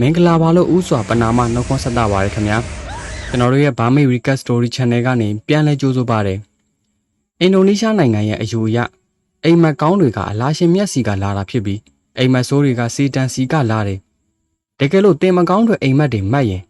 မင်္ဂလာပါလို့ဥစွာပနာမနှုတ်ခွန်းဆက်တာပါရခင်ဗျာကျွန်တော်တို့ရဲ့ Burmese Recap Story Channel ကနေပြန်လဲကြိုးဆိုပါရအင်ဒိုနီးရှားနိုင်ငံရဲ့အယူအရအိမ်မက်ကောင်းတွေကအလားရှင်မျက်စီကလာတာဖြစ်ပြီးအိမ်မက်ဆိုးတွေကစီတန်စီကလာတယ်တကယ်လို့တင်မကောင်းတွေအိမ်မက်တွေမှတ်ရင်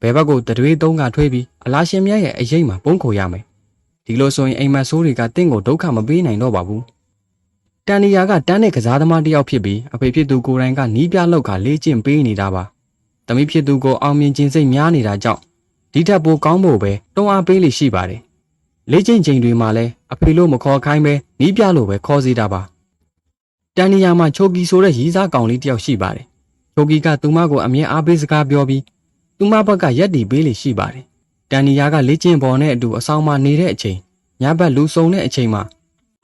ဘယ်ဘက်ကိုတတွေးသုံးကထွေးပြီးအလားရှင်မြတ်ရဲ့အရေးမှာပုံခိုရမယ်ဒီလိုဆိုရင်အိမ်မက်ဆိုးတွေကတင့်ကိုဒုက္ခမပေးနိုင်တော့ပါဘူးတန်နီယာကတန်းတဲ့ကစားသမားတစ်ယောက်ဖြစ်ပြီးအဖေဖြစ်သူကိုယ်တိုင်ကနီးပြလောက်ကလေ့ကျင့်ပေးနေတာပါ။ တမိဖြစ်သူကိုအောင်မြင်ခြင်းစိတ်များနေတာကြောင့်ဒီထက်ပိုကောင်းဖို့ပဲတွန်းအားပေးလိရှိပါတယ်။လေ့ကျင့်ချိန်တွေမှာလည်းအဖေလို့မခေါ်ခိုင်းပဲနီးပြလို့ပဲခေါ်စီတာပါ။တန်နီယာမှာချိုကီဆိုတဲ့ရီးစားကောင်လေးတစ်ယောက်ရှိပါတယ်။ချိုကီကသူမကိုအမြဲအားပေးစကားပြောပြီးသူမဘက်ကရက်တီပေးလိရှိပါတယ်။တန်နီယာကလေ့ကျင့်ပေါ်နဲ့အတူအဆောင်မှာနေတဲ့အချိန်ညဘက်လူစုံတဲ့အချိန်မှာ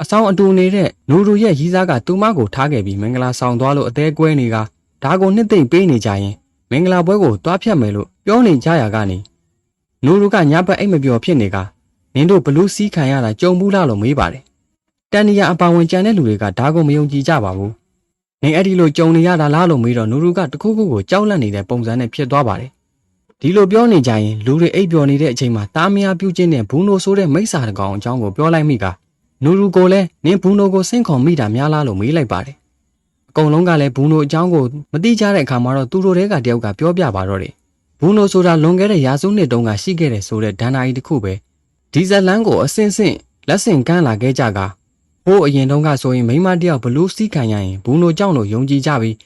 အဆောင်အတူနေတဲ့နိုရိုရဲ့ရီးစားကသူမကိုထားခဲ့ပြီးမင်္ဂလာဆောင်သွားလို့အသေးကွဲနေကဒါကိုနှစ်သိမ့်ပေးနေကြရင် မင်္ဂလာပွဲကိုတွားဖြတ်မယ်လို့ပြောနေကြရကနေနိုရိုကညဘက်အိတ်မပြောဖြစ်နေကနင်တို့ဘလူးစီးခံရတာကြုံဘူးလားလို့မေးပါတယ်တန်နီယာအပါဝင်ကြံတဲ့လူတွေကဒါကိုမယုံကြည်ကြပါဘူးနင်အဲ့ဒီလိုကြုံနေရတာလားလို့မေးတော့နိုရိုကတခုခုကိုကြောက်လန့်နေတဲ့ပုံစံနဲ့ဖြစ်သွားပါတယ်ဒီလိုပြောနေကြရင်လူတွေအိပ်ပျော်နေတဲ့အချိန်မှာတားမယာပြုတ်ချင်းတဲ့ဘူးနိုဆိုတဲ့မိစ္ဆာတကောင်အကြောင်းကိုပြောလိုက်မိကနူရူကိုလည်းနင်းဘူးနိုကိုဆင့်ခေါ်မိတာများလားလို့မေးလိုက်ပါတယ်။ အကုန်လုံးကလည်းဘူးနိုအကြောင်းကိုမသိကြတဲ့အခါမှာတော့သူတို့တဲကတယောက်ကပြောပြပါတော့တယ်။ဘူးနိုဆိုတာလွန်ခဲ့တဲ့ရာစုနှစ်တုန်းကရှိခဲ့တဲ့ဆိုတဲ့ဒဏ္ဍာရီတစ်ခုပဲ။ဒီဇလန်ကိုအစင်စင်လက်ဆင့်ကမ်းလာခဲ့ကြကဟိုးအရင်တုန်းကဆိုရင်မိန်းမတယောက်ဘလူးစီးခံရရင်ဘူးနိုကြောင့်လို့ယုံကြည်ကြပြီး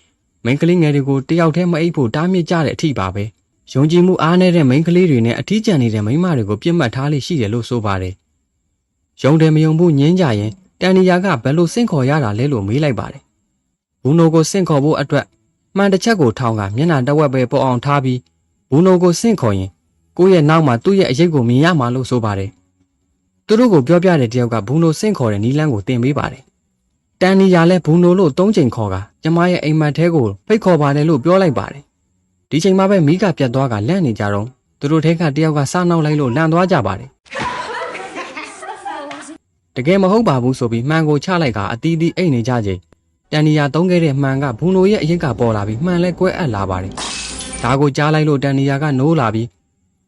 မိန်းကလေးငယ်တွေကိုတယောက်တည်းမအိပ်ဖို့တားမြစ်ကြတဲ့အထိပါပဲ။ယုံကြည်မှုအားနည်းတဲ့မိန်းကလေးတွေနဲ့အထီးကျန်နေတဲ့မိန်းမတွေကိုပြစ်မှတ်ထားလိရှိတယ်လို့ဆိုပါတယ်။ယုံတယ်မယုံဘူးညင်းကြရင်တန်နီယာကဘယ်လိုစင့်ခေါ်ရတာလဲလို့မေးလိုက်ပါတယ်။ ဘူးနိုကိုစင့်ခေါ်ဖို့အတွက်မှန်တစ်ချက်ကိုထောင်းကမျက်နှာတစ်ဝက်ပဲပေါ်အောင်ထားပြီးဘူးနိုကိုစင့်ခေါ်ရင်ကိုယ့်ရဲ့နောက်မှာသူ့ရဲ့အရေးကိုမြင်ရမှာလို့ဆိုပါတယ်။သူတို့ကိုပြောပြတဲ့တယောက်ကဘူးနိုစင့်ခေါ်တဲ့နီလန်းကိုတင်ပေးပါတယ်။တန်နီယာလည်းဘူးနိုလို့သုံးချိန်ခေါ်ကကျမရဲ့အိမ်မက်ထဲကိုဖိတ်ခေါ်ပါတယ်လို့ပြောလိုက်ပါတယ်။ဒီချိန်မှာပဲမိကပြတ်သွားကလန့်နေကြတော့သူတို့ထဲကတယောက်ကစားနှောက်လိုက်လို့လန့်သွားကြပါတယ်။တကယ်မဟုတ်ပါဘူးဆိုပြီးမှန်ကိုချလိုက်က အတီးတီးအိတ်နေကြချိန် တန်နီယာသုံးခဲ့တဲ့မှန်ကဘူးနိုရဲ့အရင်ကပေါ်လာပြီးမှန်လဲကွဲအပ်လာပါတယ်။ဒါကိုကြားလိုက်လို့တန်နီယာကနိုးလာပြီး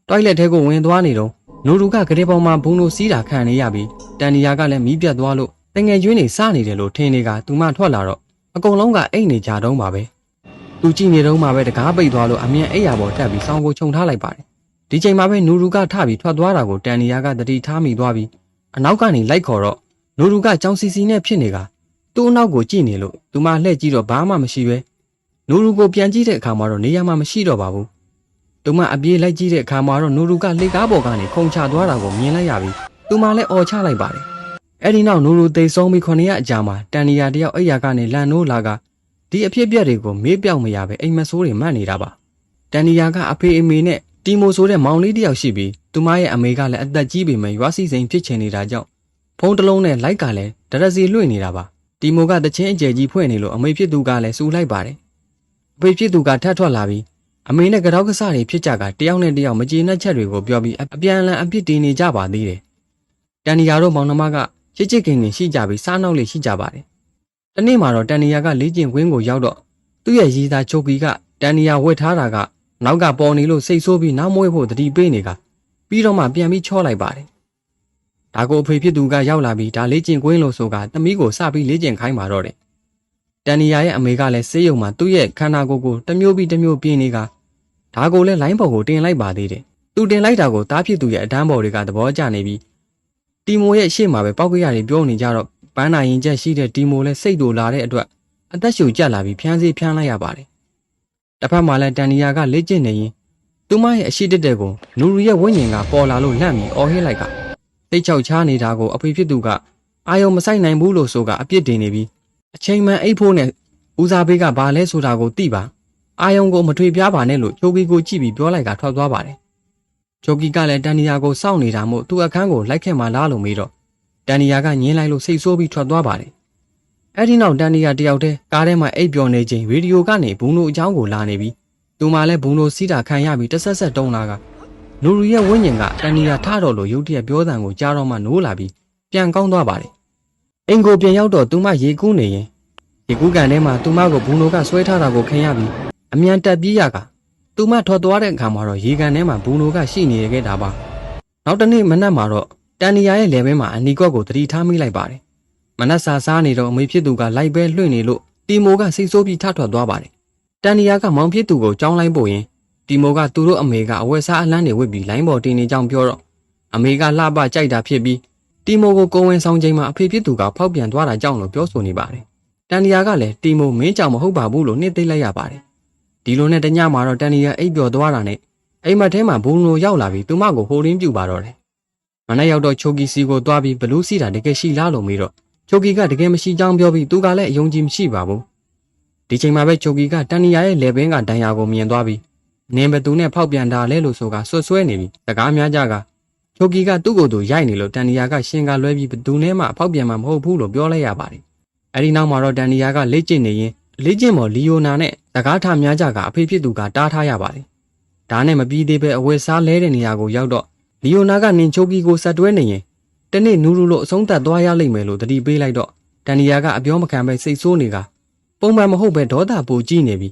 တွိုက်လက်ထဲကိုဝင်သွားနေတော့နိုရူကကလေးပေါ်မှာဘူးနိုစီးတာခံနေရပြီးတန်နီယာကလည်းမီးပြတ်သွားလို့တငယ်ကျွင်းနေစနေတယ်လို့ထင်နေကသူမထွက်လာတော့အကုန်လုံးကအိတ်နေကြတော့ပါပဲ။သူကြည့်နေတော့မှပဲတကားပိတ်သွားလို့အမြန်အိတ်ရပေါ်တက်ပြီးစောင်းကိုခြုံထားလိုက်ပါတယ်။ဒီချိန်မှာပဲနူရူကထပြီးထွက်သွားတာကိုတန်နီယာကတတိထားမိသွားပြီးအနောက်ကနေလိုက်ခေါ်တော့နိုရူကကြောင်စီစီနဲ့ဖြစ်နေက သူ့အနောက်ကိုကြည့်နေလို့သူမလှည့်ကြည့်တော့ဘာမှမရှိပဲနိုရူကိုပြန်ကြည့်တဲ့အခါမှာတော့နေရာမှမရှိတော့ပါဘူးသူမအပြေးလိုက်ကြည့်တဲ့အခါမှာတော့နိုရူကလေကားပေါ်ကနေခုန်ချသွားတာကိုမြင်လိုက်ရပြီးသူမလည်းအော်ချလိုက်ပါတယ်အဲ့ဒီနောက်နိုရူသိဆုံးပြီးခொနည်းအကြာမှာတန်နီယာတယောက်အိယာကနေလန်နိုးလာကဒီအဖြစ်အပျက်တွေကိုမေးပြောက်မရပဲအိမ်မဆိုးတွေမှတ်နေတာပါတန်နီယာကအဖေအမေနဲ့တီမိုဆိုတဲ့မောင်လေးတယောက်ရှိပြီးသူမရဲ့အမေကလည်းအသက်ကြီးပေမဲ့ရွာစီစိန်ဖြစ်ချင်နေတာကြောင့်ဖုန်းတစ်လုံးနဲ့လိုက်ကလည်းဒရက်စီလွှင့်နေတာပါ တီမိုကတချင်းအကျယ်ကြီးဖွင့်နေလို့အမေဖြစ်သူကလည်းစူလိုက်ပါတယ်အဖေဖြစ်သူကထပ်ထွက်လာပြီးအမေနဲ့ကြောက်ကစားတွေဖြစ်ကြကတယောက်နဲ့တယောက်မကျေနပ်ချက်တွေကိုပြောပြီးအပြန်အလှန်အပြစ်တင်နေကြပါသေးတယ်တန်နီယာတို့မောင်နှမကချစ်ချစ်ခင်ခင်ရှိကြပြီးစားနောက်လေးရှိကြပါတယ်တနေ့မှာတော့တန်နီယာကလေ့ကျင့်ကွင်းကိုရောက်တော့သူ့ရဲ့ရည်သားချုပ်ကီကတန်နီယာဝတ်ထားတာကနောက်ကပေါ်နေလို့စိတ်ဆိုးပြီးနောက်မွေးဖို့တတိပေးနေကပြီးတော့မှပြန်ပြီးချောလိုက်ပါတယ် ဒါကိုအဖေဖြစ်သူကရောက်လာပြီးဒါလေ့ကျင့်ကွင်းလို့ဆိုကသမီးကိုစပြီးလေ့ကျင့်ခိုင်းပါတော့တယ်။တန်နီယာရဲ့အမေကလည်းစေးရုံမှာသူ့ရဲ့ခန္ဓာကိုယ်ကိုတစ်မျိုးပြီးတစ်မျိုးပြင်းနေကဒါကိုလည်းလိုင်းပေါ်ကိုတင်လိုက်ပါသေးတယ်။သူတင်လိုက်တာကိုတားဖြစ်သူရဲ့အတန်းပေါ်တွေကသဘောကျနေပြီးတီမိုရဲ့ရှေ့မှာပဲပောက်ကရတွေပြောနေကြတော့ပန်းနာရင်ချက်ရှိတဲ့တီမိုလည်းစိတ်တူလာတဲ့အတွက်အသက်ရှူကျက်လာပြီးဖြန်းစီဖြန်းလိုက်ရပါတယ်။တစ်ဖက်မှာလည်းတန်နီယာကလေ့ကျင့်နေရင်သူမရဲ့အရှိတက်တဲ့ကိုနူရူရဲ့ဝိညာဉ်ကပေါ်လာလို့လန့်ပြီးအော်ဟစ်လိုက်က တိတ်ချောက်ချားနေတာကိုအဖေဖြစ်သူကအာယုံမဆိုင်နိုင်ဘူးလို့ဆိုကအပြစ်တင်နေပြီးအချိန်မှန်အိတ်ဖို့နဲ့ဦးစားပေးကဘာလဲဆိုတာကိုသိပါအာယုံကိုမထွေပြားပါနဲ့လို့ချိုကီကိုကြည့်ပြီးပြောလိုက်ကထွက်သွားပါတယ်ချိုကီကလည်းတန်နီယာကိုစောင့်နေတာမို့သူ့အခန်းကိုလိုက်ခဲ့မှလားလို့မေးတော့တန်နီယာကညင်းလိုက်လို့စိတ်ဆိုးပြီးထွက်သွားပါတယ်အဲ့ဒီနောက်တန်နီယာတယောက်တည်းကားထဲမှာအိပ်ပျော်နေချိန်ရေဒီယိုကနေဘူးနိုအကြောင်းကိုလာနေပြီးသူမှလည်းဘူးနိုစီးတာခံရပြီးတဆက်ဆက်တုံးလာက နူရီရဲ့ဝိညာဉ်ကတန်နီယာထတော့လို့ရုတ်တရက်ပြောတန်ကိုကြားတော့မှနိုးလာပြီးပြန်ကောင်းသွားပါတယ်။အင်ကိုပြန်ရောက်တော့သူမရေကူးနေရင်ရေကူးကန်ထဲမှာသူမကိုဘူးနိုကဆွဲထားတာကိုခင်ရပြီးအမြန်တက်ပြေးရကသူမထွက်သွားတဲ့အခါမှာတော့ရေကန်ထဲမှာဘူနိုကရှိနေရခဲ့တာပါနောက်တစ်နေ့မနက်မှာတော့တန်နီယာရဲ့လယ်ဘဲမှာအနီကွက်ကိုသတိထားမိလိုက်ပါတယ်မနက်စာစားနေတော့အမေဖြစ်သူကလိုက်ပဲလွှင့်နေလို့တီမိုကစိတ်ဆိုးပြီးထထွက်သွားပါတယ်တန်နီယာကမောင်ဖြစ်သူကိုကြောင်းလိုက်ပို့ရင် တီမိုကသူတို့အမေကအဝက်စားအလန်းတွေဝစ်ပြီးလိုင်းပေါ်တင်နေကြောင်းပြောတော့အမေကလှပကြိုက်တာဖြစ်ပြီးတီမိုကိုကိုဝင်ဆောင်ချိန်မှာအဖေဖြစ်သူကဖောက်ပြန်သွားတာကြောင့်လို့ပြောဆိုနေပါတယ်တန်နီယာကလည်းတီမိုမင်းကြောင်မဟုတ်ပါဘူးလို့နှိမ့်သိမ့်လိုက်ရပါတယ်ဒီလိုနဲ့တညမှာတော့တန်နီယာအိပ်ပျော်သွားတာနဲ့အိမ်မက်ထဲမှာဘုံလိုရောက်လာပြီးသူမကိုဟိုရင်းပြူပါတော့တယ်မနေ့ရောက်တော့ချိုကီစီကိုသွားပြီးဘလူးစီတာတကယ်ရှိလားလို့မေးတော့ချိုကီကတကယ်မရှိကြောင်းပြောပြီးသူကလည်းအယုံကြည်မရှိပါဘူးဒီချိန်မှာပဲချိုကီကတန်နီယာရဲ့လေဘင်းကဒဏ်ရာကိုမြင်သွားပြီး နင်းဘသူနဲ့ဖောက်ပြန်တာလဲလို့ဆိုကဆွတ်ဆွဲနေပြီးစကားများကြကချိုကီကသူ့ကိုယ်သူရိုက်နေလို့တန်နီယာကရှင်ကလွဲပြီးဘသူနဲ့မှဖောက်ပြန်မှာမဟုတ်ဘူးလို့ပြောလိုက်ရပါတယ်အဲဒီနောက်မှာတော့တန်နီယာကလေ့ကျင့်နေရင်လေ့ကျင့်မော်လီယိုနာနဲ့စကားထများကြကအဖေဖြစ်သူကတားထားရပါတယ်ဒါနဲ့မပြီးသေးပဲအဝယ်စားလဲတဲ့နေရာကိုရောက်တော့လီယိုနာကနင်ချိုကီကိုဆက်တွဲနေရင်တနေ့နူးရူလို့အဆုံးသတ်သွားရလိမ့်မယ်လို့တတိပေးလိုက်တော့တန်နီယာကအပြောမခံပဲစိတ်ဆိုးနေကပုံမှန်မဟုတ်ပဲဒေါသပူကြည့်နေပြီ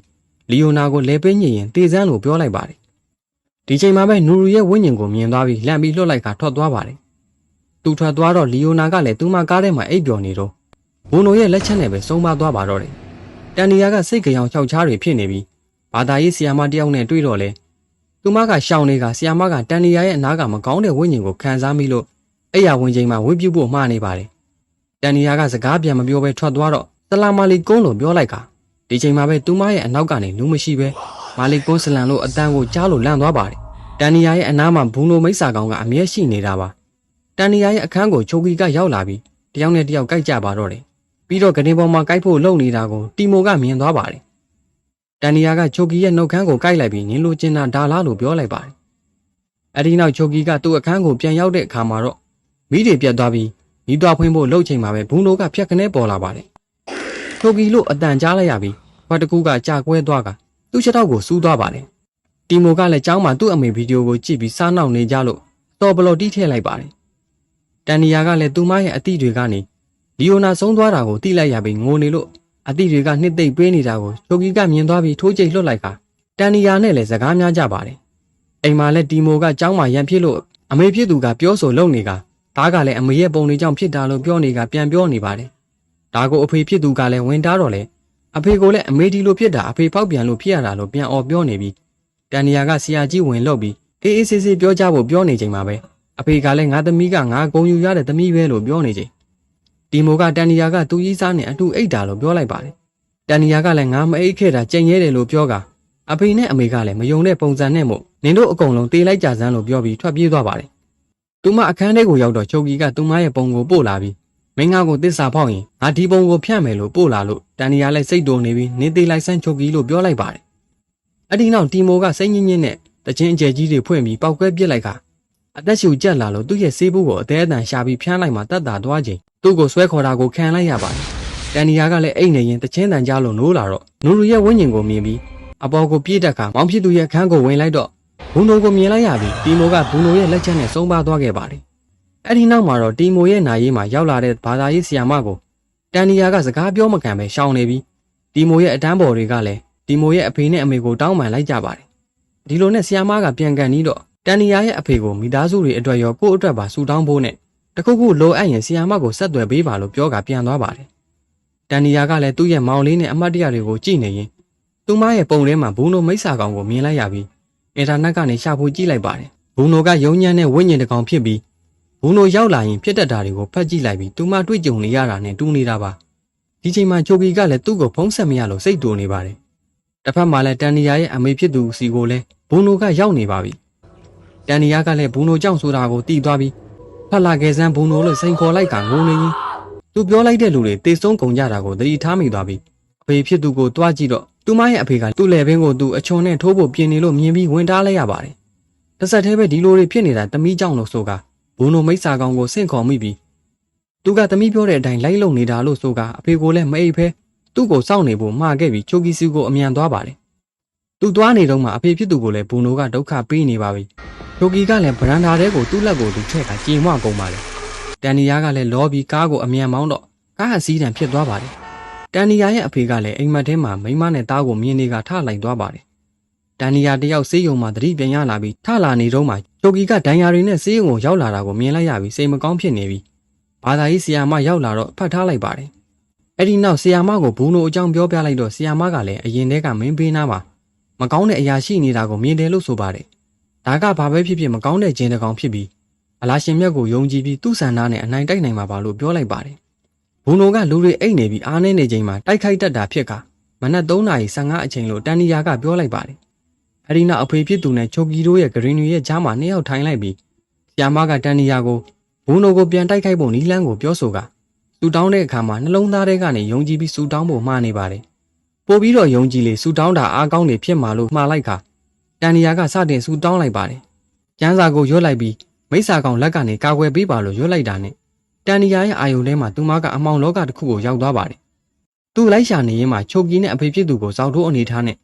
လီယိုနာကိုလဲပေးညင်ရင်တေစန်းလို့ပြောလိုက်ပါတယ်ဒီချိန်မှာပဲနူရူရဲ့ဝိညာဉ်ကိုမြင်သွားပြီးလန့်ပြီးလွတ်လိုက်ကထွက်သွားပါတယ်သူထွက်သွားတော့လီယိုနာကလည်းသူ့မကားထဲမှာအိပ်ပျော်နေတော့ဘုံနိုရဲ့လက်ချက်နဲ့ပဲဆုံးမသွားပါတော့တယ်တန်နီယာကစိတ်ကြောင်ချောက်ချားတွေဖြစ်နေပြီးဘာသာရေးဆီယာမတယောက်နဲ့တွေ့တော့လေသူမကရှောင်းနေတာဆီယာမကတန်နီယာရဲ့အနားကမကောင်းတဲ့ဝိညာဉ်ကိုခံစားမိလို့အဲ့ရဝင်ချိန်မှာဝင်းပြုတ်ဖို့မှားနေပါတယ်တန်နီယာကစကားပြန်မပြောဘဲထွက်သွားတော့ဆလာမာလီကုန်းလို့ပြောလိုက်တာ ဒီချိန်မှာပဲသူမရဲ့အနောက်ကနေလူမရှိပဲမာလီကွန်းဆလန်လို့အတန်းကိုကြားလို့လန့်သွားပါတယ်တန်နီယာရဲ့အနားမှာဘူးလိုမိတ်ဆာကောင်ကအမြဲရှိနေတာပါတန်နီယာရဲ့အခန်းကိုချိုကီကရောက်လာပြီးတယောက်နဲ့တယောက်ကြိုက်ကြပါတော့တယ်ပြီးတော့ကနေပေါ်မှာကြိုက်ဖို့လုပ်နေတာကိုတီမိုကမြင်သွားပါတယ်တန်နီယာကချိုကီရဲ့နှုတ်ခမ်းကိုကြိုက်လိုက်ပြီးနင်းလိုချင်တာဒါလားလို့ပြောလိုက်ပါတယ်အဲဒီနောက်ချိုကီကသူ့အခန်းကိုပြန်ရောက်တဲ့အခါမှာတော့မိတွေပြတ်သွားပြီးမိသွားဖွင့်ဖို့လှုပ်ချိန်မှာပဲဘူးလိုကဖြတ်ကနေပေါ်လာပါတယ် ချိုကီလို့အတန်ကြားလိုက်ရပြီးဘာတကူကကြာကွဲသွားကသူ့ချက်တော့ကိုစူးသွားပါတယ်တီမိုကလည်းကျောင်းမှာသူ့အမေဗီဒီယိုကိုကြည့်ပြီးစားနှောက်နေကြလို့တော်ဘလော်တီးထည့်လိုက်ပါတယ်တန်နီယာကလည်းသူမရဲ့အသည့်တွေကနေလီယိုနာဆုံးသွားတာကိုသိလိုက်ရပြီးငိုနေလို့အသည့်တွေကနှစ်သိမ့်ပေးနေတာကိုချိုကီကမြင်သွားပြီးထိုးကျိတ်လွတ်လိုက်ကတန်နီယာနဲ့လည်းစကားများကြပါတယ်အိမ်မှာလည်းတီမိုကကျောင်းမှာရန်ဖြစ်လို့အမေဖြစ်သူကပြောဆိုလုံနေကဒါကလည်းအမေရဲ့ပုံတွေကြောင့်ဖြစ်တာလို့ပြောနေကပြန်ပြောနေပါတယ် ဒါကိုအဖေဖြစ်သူကလည်းဝင်တားတော့လေအဖေကလည်းအမေဒီလိုဖြစ်တာအဖေဖောက်ပြန်လို့ဖြစ်ရတာလို့ပြန်អော်ပြောနေပြီးတန်နီယာကဆရာကြီးဝင်လို့ပြီးအေးအေးဆေးဆေးပြောကြဖို့ပြောနေချိန်မှာပဲအဖေကလည်းငါသမီးကငါဂုံယူရတဲ့သမီးပဲလို့ပြောနေချိန်ဒီမိုကတန်နီယာကသူကြီးစားနဲ့အတူအိတ်တာလို့ပြောလိုက်ပါတယ်တန်နီယာကလည်းငါမအိတ်ခဲ့တာကြင်ရဲတယ်လို့ပြောကအဖေနဲ့အမေကလည်းမယုံတဲ့ပုံစံနဲ့မို့နင်တို့အကုန်လုံးတေးလိုက်ကြစမ်းလို့ပြောပြီးထွက်ပြေးသွားပါတယ်သူမအခန်းထဲကိုရောက်တော့ချုပ်ကြီးကသူမရဲ့ပုံကိုပို့လာပြီး မင်းငါကိုတစ္ဆာဖောက်ရင်ငါဒီပုံကိုဖြန့်မယ်လို့ပို့လာလို့တန်နီယာလည်းစိတ်တုန်နေပြီးနင်းသေးလိုက်ဆန်းချုပ်ကြီးလို့ပြောလိုက်ပါတယ်အဲ့ဒီနောက်တီမိုကစိတ်ညစ်ညစ်နဲ့တချင်းအကျယ်ကြီးတွေဖွင့်ပြီးပောက်ကွဲပစ်လိုက်ကအသက်ရှူကျက်လာလို့သူ့ရဲ့ဆေးဘူးကိုအသေးအတန်ရှာပြီးဖျန်းလိုက်မှတတ်တာသွားချိန်သူ့ကိုဆွဲခေါ်တာကိုခံလိုက်ရပါတယ်တန်နီယာကလည်းအိတ်နေရင်တချင်းတန်ကြားလို့နိုးလာတော့နူရူရဲ့ဝိညာဉ်ကိုမြင်ပြီးအပေါ်ကိုပြေးတက်ခါမောင်ဖြစ်သူရဲ့ခန်းကိုဝင်လိုက်တော့ဘူးနိုကိုမြင်လိုက်ရပြီးတီမိုကဘူးနိုရဲ့လက်ချက်နဲ့ဆုံးပါသွားခဲ့ပါတယ် အဲ့ဒီနောက်မှာတော့တီမိုရဲ့နာရေးမှာရောက်လာတဲ့ဘာသာရေးဆီယာမကိုတန်နီယာကစကားပြောမခံပဲရှောင်နေပြီးတီမိုရဲ့အတန်းပေါ်တွေကလည်းတီမိုရဲ့အဖေနဲ့အမေကိုတောင်းပန်လိုက်ကြပါတယ်ဒီလိုနဲ့ဆီယာမကပြန်ကန်ပြီးတော့တန်နီယာရဲ့အဖေကိုမိသားစုတွေအတွက်ရောကိုယ့်အတွက်ပါဆူတောင်းဖို့နဲ့တခုခုလိုအပ်ရင်ဆီယာမကိုဆက်သွယ်ပေးပါလို့ပြောကပြန်သွားပါတယ်တန်နီယာကလည်းသူ့ရဲ့မောင်လေးနဲ့အမတ်တရတွေကိုကြည့်နေရင်သူမရဲ့ပုံထဲမှာဘူးနိုမိတ်ဆာကောင်ကိုမြင်လိုက်ရပြီးအင်တာနက်ကနေရှာဖွေကြည့်လိုက်ပါတယ်ဘူးနိုကယုံညံ့တဲ့ဝိညာဉ်တစ်ကောင်ဖြစ်ပြီး ဘူးနိုရောက်လာရင်ဖြစ်တတ်တာတွေကိုဖတ်ကြည့်လိုက်ပြီးသူမတွေ့ကြုံနေရတာနဲ့တူနေတာပါဒီချိန်မှာချိုကီကလည်းသူ့ကိုဖုံးဆက်မရလို့စိတ်တူနေပါတယ်တစ်ဖက်မှာလည်းတန်နီယာရဲ့အမေဖြစ်သူစီကိုလည်းဘူးနိုကရောက်နေပါပြီတန်နီယာကလည်းဘူးနိုကြောင့်ဆိုတာကိုတီးသွားပြီးဖတ်လာခဲ့စမ်းဘူးနိုလို့စိန်ခေါ်လိုက်ကငိုနေရင်သူပြောလိုက်တဲ့လူတွေတေဆုံးကုန်ကြတာကိုသတိထားမိသွားပြီးအဖေဖြစ်သူကိုတွားကြည့်တော့သူမရဲ့အဖေကသူ့လယ်ဘင်းကိုသူအချွန်နဲ့ထိုးဖို့ပြင်နေလို့မြင်ပြီးဝင်တားလိုက်ရပါတယ်တစ်ဆက်တည်းပဲဒီလိုတွေဖြစ်နေတာတမီးကြောင့်လို့ဆိုက ဘုံနိုမိတ်ဆာကောင်ကိုဆင့်ခေါ်မိပြီးသူကတမီးပြောတဲ့အတိုင်းလိုက်လုံနေတာလို့ဆိုကအဖေကိုလည်းမအိပ်ဖဲသူ့ကိုစောင့်နေဖို့မှားခဲ့ပြီးချိုကီစုကိုအမြန်သွားပါတယ်သူသွားနေတော့မှအဖေဖြစ်သူကိုလည်းဘုံနိုကဒုက္ခပေးနေပါပြီချိုကီကလည်းဗရန်ဒါထဲကိုသူ့လက်ကိုသူထည့်ကကြေမွကုန်ပါလေတန်နီယာကလည်းလောပြီးကားကိုအမြန်မောင်းတော့ကားဟာစီးတံဖြစ်သွားပါတယ်တန်နီယာရဲ့အဖေကလည်းအိမ်မက်ထဲမှာမိမနဲ့သားကိုမြင်နေကထလိုက်သွားပါတယ် တန်နီယာတယောက်ဆေးရုံမှာသတိပြန်ရလာပြီးထလာနေတော့မှချိုကီကဒဏ်ရာတွေနဲ့ဆေးရုံကိုရောက်လာတာကိုမြင်လိုက်ရပြီးစိတ်မကောင်းဖြစ်နေပြီးဘာသာရေးဆီယာမရောက်လာတော့ဖတ်ထားလိုက်ပါတယ်အဲ့ဒီနောက်ဆီယာမကိုဘူးနိုအကြောင်းပြောပြလိုက်တော့ဆီယာမကလည်းအရင်တည်းကမင်းပေးနာပါမကောင်းတဲ့အရာရှိနေတာကိုမြင်တယ်လို့ဆိုပါတယ်ဒါကဘာပဲဖြစ်ဖြစ်မကောင်းတဲ့ဂျင်းတစ်ကောင်ဖြစ်ပြီးအလားရှင်မြတ်ကိုယုံကြည်ပြီးသူ့ဆန္ဒနဲ့အနိုင်တိုက်နိုင်မှာပါလို့ပြောလိုက်ပါတယ်ဘူးနိုကလူတွေအိတ်နေပြီးအားနေနေချိန်မှာတိုက်ခိုက်တတ်တာဖြစ်ကမနက်3:15အချိန်လို့တန်နီယာကပြောလိုက်ပါတယ် အဲ့ဒီနောက်အဖေဖြစ်သူနဲ့ချိုကီတို့ရဲ့ဂရင်းတွေရဲ့ကြားမှာနှစ်ယောက်ထိုင်လိုက်ပြီးဆီယာမကတန်နီယာကိုဘူးနိုကိုပြန်တိုက်ခိုက်ဖို့နီလန်းကိုပြောဆိုကစူတောင်းတဲ့အခါမှာနှလုံးသားထဲကနေယုံကြည်ပြီးစူတောင်းဖို့မှားနေပါတယ်။ပို့ပြီးတော့ယုံကြည်လေစူတောင်းတာအားကောင်းနေဖြစ်မှာလို့မှားလိုက်ခါတန်နီယာကစတင်စူတောင်းလိုက်ပါတယ်။ကျန်းစာကိုရွတ်လိုက်ပြီးမိစ္ဆာကောင်လက်ကနေကာကွယ်ပေးပါလို့ရွတ်လိုက်တာနဲ့တန်နီယာရဲ့အာယုံထဲမှာသူမကအမောင်လောကတစ်ခုကိုရောက်သွားပါတယ်။သူလိုက်ရှာနေရင်မှချိုကီနဲ့အဖေဖြစ်သူကိုစောက်ထိုးအနေထားနဲ့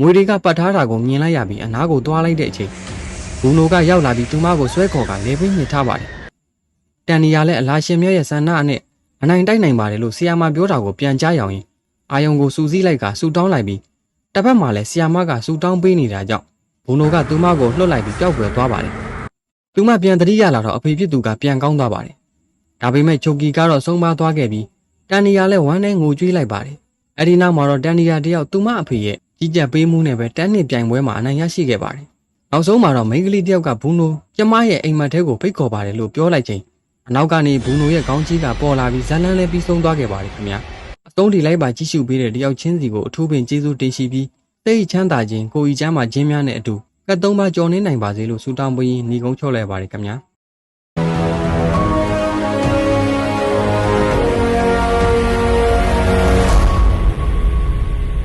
ငွေတွေကပတ်ထားတာကိုမြင်လိုက်ရပြီးအနားကိုသွားလိုက်တဲ့အချိန်ဘူနိုကရောက်လာပြီးသူမကိုဆွဲခေါ်ကလေပင်းညစ်ထားပါတယ်။တန်နီယာလည်းအလားရှင်မြတ်ရဲ့ဆန္ဒနဲ့အနိုင်တိုက်နိုင်ပါတယ်လို့ဆီယာမပြောတာကိုပြန်ကြားရောင်ရင်အာယုံကိုစူးစီးလိုက်ကဆူတောင်းလိုက်ပြီးတစ်ဖက်မှာလည်းဆီယာမကဆူတောင်းပေးနေတာကြောင့်ဘူနိုကသူမကိုလှုပ်လိုက်ပြီးပျောက်ကွယ်သွားပါတယ်။သူမပြန်တတိရလာတော့အဖေဖြစ်သူကပြန်ကောင်းသွားပါတယ်။ဒါပေမဲ့ချိုကီကတော့ဆုံးမသွားခဲ့ပြီးတန်နီယာလည်းဝမ်းနဲ့ငိုကြွေးလိုက်ပါတယ်။အဲဒီနောက်မှာတော့တန်နီယာတယောက်သူမအဖေရဲ့ ကြီးကြပ်ပေးမှုနဲ့ပဲတန်းနှစ်ပြိုင်ပွဲမှာအနိုင်ရရှိခဲ့ပါတယ်။နောက်ဆုံးမှာတော့မိန်းကလေးတယောက်ကဘူးနိုကျမရဲ့အိမ်မက်ထဲကိုဖိတ်ခေါ်ပါတယ်လို့ပြောလိုက်ချိန်အနောက်ကနေဘူးနိုရဲ့ခေါင်းကြီးကပေါ်လာပြီးဇလန်းလည်းပြီးဆုံးသွားခဲ့ပါတယ်ခင်ဗျာ။အဆုံးထိလိုက်ပါကြည့်ရှုပေးတဲ့တယောက်ချင်းစီကိုအထူးပင်ကျေးဇူးတင်ရှိပြီးစိတ်ချမ်းသာခြင်းကိုယ်ဤချမ်းသာခြင်းများနဲ့အတူကတ်သုံးပါကြော်နေနိုင်ပါစေလို့ဆုတောင်းပေးရင်းညီကုန်းချုပ်လိုက်ပါတယ်ခင်ဗျာ။